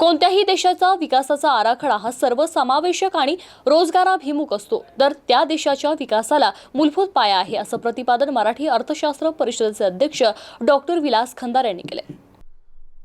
कोणत्याही देशाचा विकासाचा आराखडा हा सर्वसमावेशक आणि रोजगाराभिमुख असतो. तर त्या देशाच्या विकासाला मूलभूत पाया आहे असं प्रतिपादन मराठी अर्थशास्त्र परिषदेचे अध्यक्ष डॉक्टर विलास खंदार यांनी केले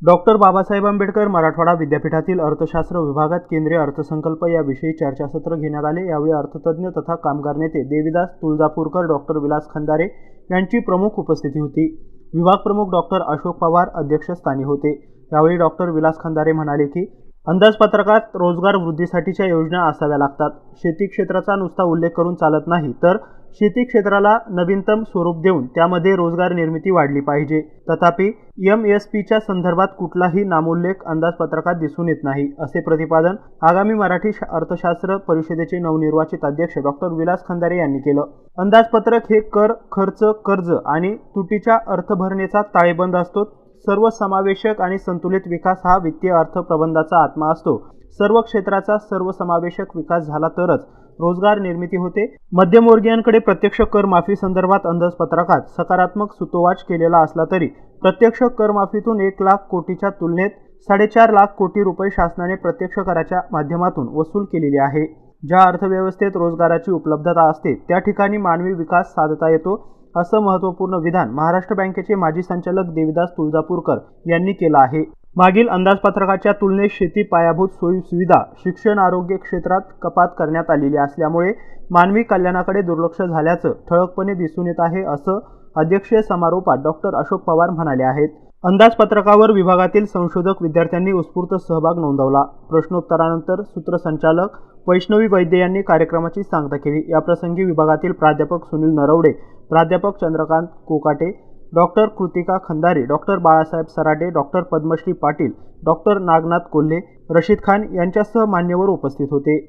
डॉक्टर बाबासाहेब आंबेडकर मराठवाडा विद्यापीठातील अर्थशास्त्र विभागात केंद्रीय अर्थसंकल्प याविषयी चर्चासत्र घेण्यात आले. यावेळी अर्थतज्ञ तथा कामगार नेते देविदास तुळजापूरकर डॉक्टर विलास खंदारे यांची प्रमुख उपस्थिती होती. विभाग प्रमुख डॉक्टर अशोक पवार अध्यक्षस्थानी होते. यावेळी डॉक्टर विलास खंदारे म्हणाले की अंदाजपत्रकात रोजगार वृद्धीसाठीच्या योजना असाव्या लागतात. शेती क्षेत्राचा नुसता उल्लेख करून चालत नाही तर शेती क्षेत्राला नवीनतम स्वरूप देऊन त्यामध्ये रोजगार निर्मिती वाढली पाहिजे. तथापि एम एस पीच्या संदर्भात कुठलाही नामोल्लेख अंदाजपत्रकात दिसून येत नाही असे प्रतिपादन आगामी मराठी अर्थशास्त्र परिषदेचे नवनिर्वाचित अध्यक्ष डॉक्टर विलास खंदारे यांनी केलं. अंदाजपत्रक हे कर खर्च कर्ज आणि तुटीच्या अर्थभरणेचा ताळेबंद असतो. सर्वसमावेशक आणि संतुलित विकास हा वित्तीय अर्थप्रबंधाचा आत्मा असतो. सर्व क्षेत्राचा सर्वसमावेशक विकास झाला तरच रोजगार निर्मिती होते. मध्यमवर्गीयांकडे प्रत्यक्ष कर माफी संदर्भात अंदाजपत्रकात सकारात्मक सुतोवाच केलेला असला तरी प्रत्यक्ष करमाफीतून एक लाख कोटीच्या तुलनेत साडेचार लाख कोटी रुपये शासनाने प्रत्यक्ष कराच्या माध्यमातून वसूल केलेली आहे. ज्या अर्थव्यवस्थेत रोजगाराची उपलब्धता असते त्या ठिकाणी मानवी विकास साधता येतो. असं महत्त्वपूर्ण विधान महाराष्ट्र बँकेचे माजी संचालक देविदास तुळजापूरकर यांनी केलं आहे. मागील अंदाजपत्रकाच्या तुलनेत शेती पायाभूत सोयी सुविधा शिक्षण आरोग्य क्षेत्रात कपात करण्यात आलेली असल्यामुळे मानवी कल्याणाकडे दुर्लक्ष झाल्याचं ठळकपणे दिसून येत आहे असं अध्यक्षीय समारोपात डॉक्टर अशोक पवार म्हणाले आहेत. अंदाजपत्रकावर विभागातील संशोधक विद्यार्थ्यांनी उत्स्फूर्त सहभाग नोंदवला. प्रश्नोत्तरानंतर सूत्रसंचालक वैष्णवी वैद्य यांनी कार्यक्रमाची सांगता केली. याप्रसंगी विभागातील प्राध्यापक सुनील नरवडे प्राध्यापक Chandrakant Kokate doctor Kritika Khandare doctor Balasaheb Sarate doctor Padmashri Patil doctor Nagnath Kolhe Rashid Khan यांच्यासह मान्यवर उपस्थित होते.